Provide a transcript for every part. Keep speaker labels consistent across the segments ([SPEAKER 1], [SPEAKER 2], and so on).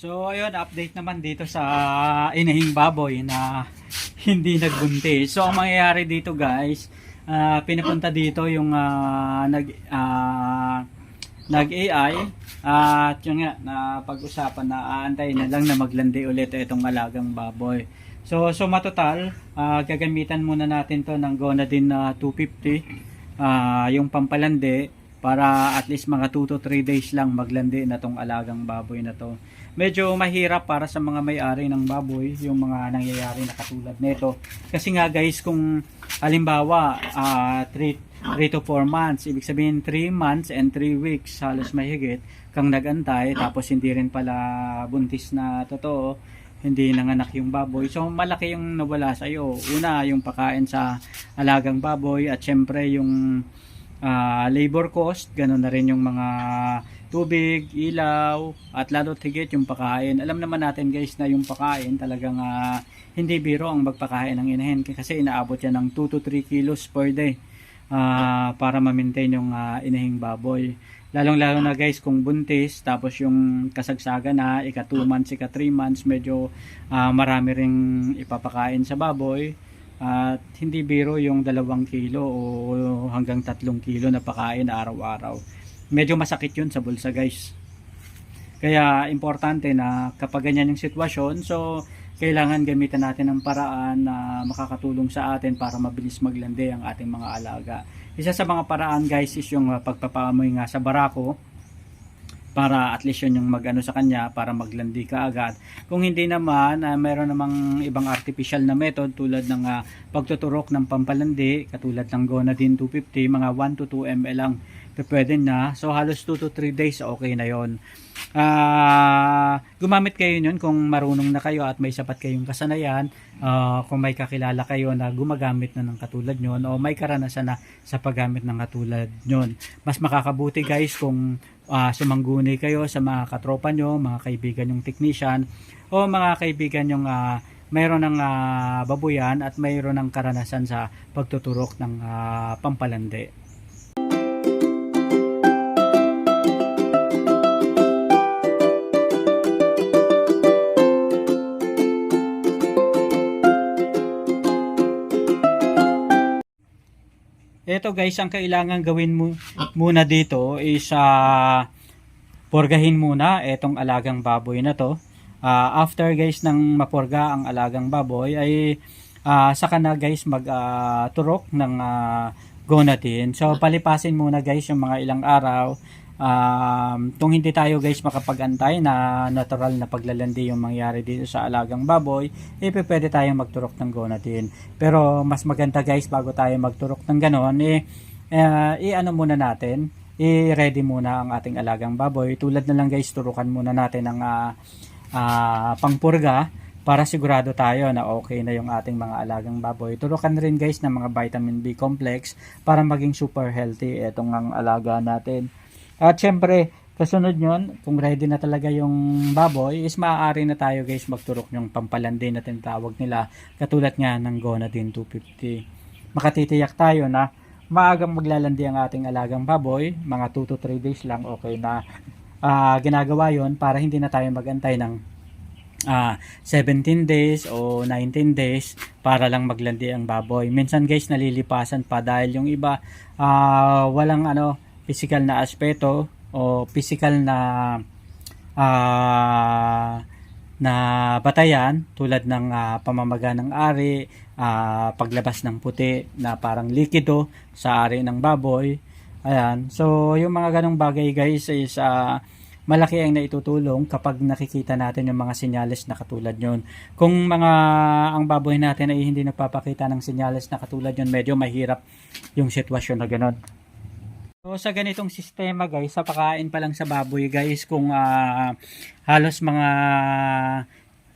[SPEAKER 1] So ayun, update naman dito sa inahing baboy na hindi nagbuntis. So ang mangyayari dito guys, ah, pinapunta dito yung ah, nag ah, nag-AI at yun nga na pag-usapan na aantayin na lang na maglandi ulit itong alagang baboy. So so matotal, ah, gagamitan muna natin to ng Gonadin na 250 ah, yung pampalandi para at least mga 2 to 3 days lang maglandi na tong alagang baboy na to. Medyo mahirap para sa mga may-ari ng baboy yung mga nangyayari na katulad nito. Kasi nga guys kung halimbawa 3 3 to 4 months, ibig sabihin 3 months and 3 weeks halos mahigit kang nagantay tapos hindi rin pala buntis na totoo hindi nanganak yung baboy. So malaki yung nawala sa iyo. Una, yung pakain sa alagang baboy at syempre yung ah, labor cost, ganun na rin yung mga tubig, ilaw, at lalo higit yung pakain. Alam naman natin guys na yung pakain talagang ah, hindi biro ang magpakain ng inahin kasi inaabot yan ng 2 to 3 kilos per day ah, para ma-maintain yung ah, inahing baboy. Lalong lalo na guys kung buntis tapos yung kasagsagan na ika 2 months, ika 3 months medyo ah, marami ring ipapakain sa baboy at hindi biro yung dalawang kilo o hanggang tatlong kilo na pakain araw-araw. Medyo masakit yun sa bulsa guys. Kaya importante na kapag ganyan yung sitwasyon, so kailangan gamitan natin ng paraan na makakatulong sa atin para mabilis maglandi ang ating mga alaga. Isa sa mga paraan guys is yung uh, pagpapaamoy nga sa barako para at least yun yung magano sa kanya para maglandi ka agad. Kung hindi naman, uh, mayroon namang ibang artificial na method tulad ng uh, pagtuturok ng pampalandi, katulad ng Gonadin 250, mga 1 to 2 ml lang pwede na. So halos 2 to 3 days okay na yon. Ah, gumamit kayo nun kung marunong na kayo at may sapat kayong kasanayan, ah, kung may kakilala kayo na gumagamit na ng katulad nyon o may karanasan na sa paggamit ng katulad nyon. Mas makakabuti guys kung ah, sumangguni kayo sa mga katropa nyo, mga kaibigan yung technician o mga kaibigan yung ah, mayroon ng ah, babuyan at mayroon ng karanasan sa pagtuturok ng ah, pampalandi. Ito guys, ang kailangan gawin mo muna dito is ah, porgahin muna itong alagang baboy na to. Ah, after guys ng maporga ang alagang baboy ay ah, saka na guys mag-turok ng ah, gonadin. So palipasin muna guys yung mga ilang araw. Um, kung hindi tayo guys makapag-antay na natural na paglalandi yung mangyari dito sa alagang baboy, eh pwede tayong magturok ng gonadin. Pero mas maganda guys bago tayo magturok ng ganon, eh, eh i-ano muna natin, i-ready muna ang ating alagang baboy. Tulad na lang guys, turukan muna natin ang ah, ah, pangpurga para sigurado tayo na okay na yung ating mga alagang baboy. Turukan rin guys ng mga vitamin B complex para maging super healthy itong ang alaga natin. At syempre, kasunod nyon, kung ready na talaga yung baboy, is maaari na tayo guys magturok yung pampalandi na tinatawag nila katulad nga ng Gonadin 250. Makatitiyak tayo na maagang maglalandi ang ating alagang baboy, mga 2 to 3 days lang okay na ah, ginagawa yon para hindi na tayo magantay ng ah 17 days o 19 days para lang maglandi ang baboy. Minsan guys nalilipasan pa dahil yung iba ah, walang ano physical na aspeto o physical na ah, na batayan tulad ng ah, pamamaga ng ari, ah, paglabas ng puti na parang likido sa ari ng baboy. Ayan. So, yung mga ganong bagay guys is ah, malaki ang naitutulong kapag nakikita natin yung mga senyales na katulad yon. Kung mga ang baboy natin ay hindi nagpapakita ng senyales na katulad yon, medyo mahirap yung sitwasyon na ganon. So sa ganitong sistema guys, sa pakain pa lang sa baboy guys, kung ah, halos mga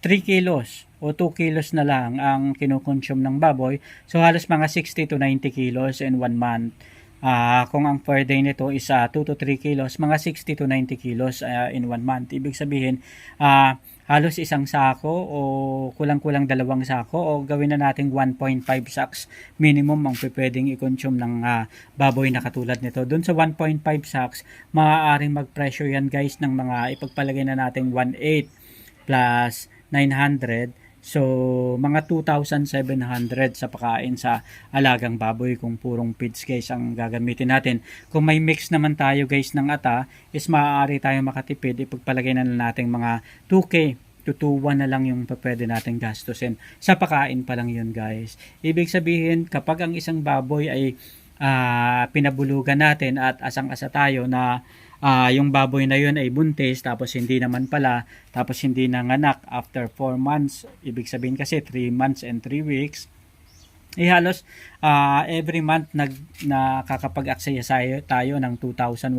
[SPEAKER 1] 3 kilos o 2 kilos na lang ang kinukonsume ng baboy, so halos mga 60 to 90 kilos in 1 month. Ah, kung ang per day nito is ah, 2 to 3 kilos, mga 60 to 90 kilos ah, in 1 month. Ibig sabihin, ah, halos isang sako o kulang-kulang dalawang sako o gawin na nating 1.5 sacks minimum ang pwedeng i-consume ng ah, baboy na katulad nito. Doon sa 1.5 sacks, maaaring mag-pressure yan guys ng mga ipagpalagay na nating 1.8 plus 900. So, mga 2,700 sa pakain sa alagang baboy kung purong feeds guys ang gagamitin natin. Kung may mix naman tayo guys ng ata, is maaari tayo makatipid. Ipagpalagay na lang natin mga 2K to 2,1 na lang yung pwede natin gastusin. Sa pakain pa lang yun guys. Ibig sabihin, kapag ang isang baboy ay ah, pinabulugan natin at asang-asa tayo na ah, yung baboy na yun ay buntis tapos hindi naman pala tapos hindi nanganak after 4 months. Ibig sabihin kasi 3 months and 3 weeks. Eh halos ah, every month nag nakakapag-aksaya tayo, ng 2,100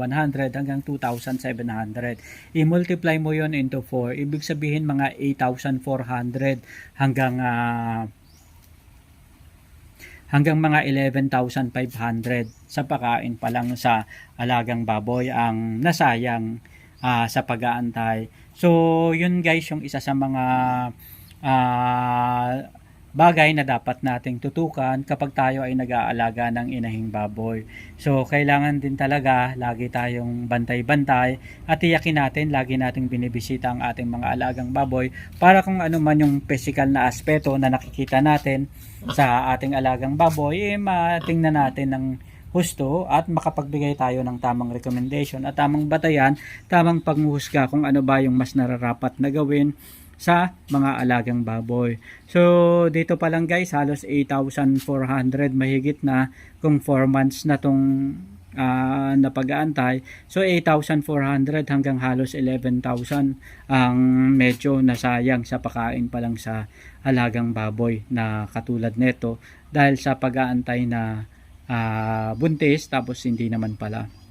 [SPEAKER 1] hanggang 2,700. I-multiply mo yon into 4, ibig sabihin mga 8,400 hanggang ah, hanggang mga 11,500 sa pagkain pa lang sa alagang baboy ang nasayang ah, sa pag-aantay. So, yun guys yung isa sa mga ah, bagay na dapat nating tutukan kapag tayo ay nag-aalaga ng inahing baboy. So, kailangan din talaga lagi tayong bantay-bantay at tiyakin natin, lagi nating binibisita ang ating mga alagang baboy para kung ano man yung physical na aspeto na nakikita natin sa ating alagang baboy, eh, matingnan natin ng husto at makapagbigay tayo ng tamang recommendation at tamang batayan, tamang panghuhusga kung ano ba yung mas nararapat na gawin sa mga alagang baboy. So, dito pa lang guys, halos 8,400 mahigit na kung 4 months na tong ah, napag-aantay. So, 8,400 hanggang halos 11,000 ang medyo nasayang sa pakain pa lang sa alagang baboy na katulad neto dahil sa pag-aantay na ah, buntis tapos hindi naman pala.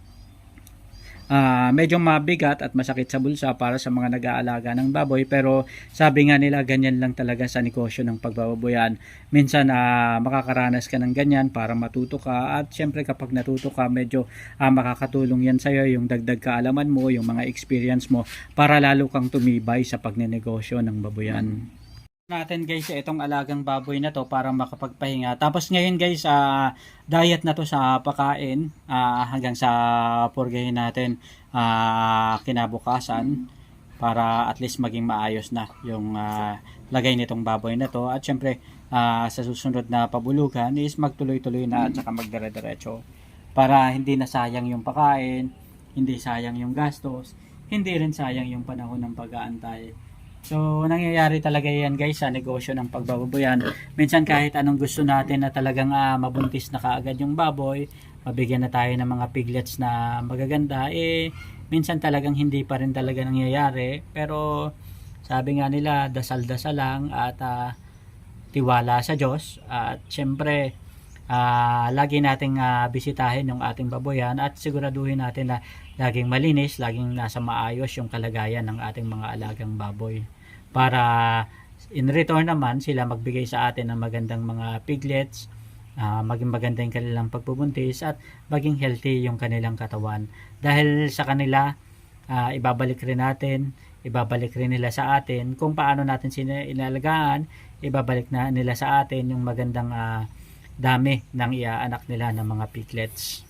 [SPEAKER 1] Ah, medyo mabigat at masakit sa bulsa para sa mga nag-aalaga ng baboy pero sabi nga nila ganyan lang talaga sa negosyo ng pagbababoyan. Minsan ah, makakaranas ka ng ganyan para matuto ka at syempre kapag natuto ka medyo ah, makakatulong yan sa'yo yung dagdag kaalaman mo, yung mga experience mo para lalo kang tumibay sa pagnenegosyo ng baboyan natin guys itong alagang baboy na to para makapagpahinga. Tapos ngayon guys, ah, diet na to sa pakain ah, hanggang sa purgahin natin ah, kinabukasan para at least maging maayos na yung ah, lagay nitong baboy na to. At syempre, ah, sa susunod na pabulugan is magtuloy-tuloy na at saka magdire-diretso para hindi na sayang yung pakain, hindi sayang yung gastos, hindi rin sayang yung panahon ng pag-aantay. So, nangyayari talaga yan guys sa negosyo ng pagbababoyan. Minsan kahit anong gusto natin na talagang ah, mabuntis na kaagad yung baboy, mabigyan na tayo ng mga piglets na magaganda, eh, minsan talagang hindi pa rin talaga nangyayari. Pero, sabi nga nila, dasal-dasal lang at ah, tiwala sa Diyos. At syempre, ah, lagi nating ah, bisitahin yung ating baboyan at siguraduhin natin na laging malinis, laging nasa maayos yung kalagayan ng ating mga alagang baboy. Para in return naman sila magbigay sa atin ng magandang mga piglets, ah, maging maganda yung kanilang pagpubuntis at maging healthy yung kanilang katawan. Dahil sa kanila, ah, ibabalik rin natin, ibabalik rin nila sa atin kung paano natin sila inalagaan, ibabalik na nila sa atin yung magandang ah, dami ng iaanak nila ng mga piglets.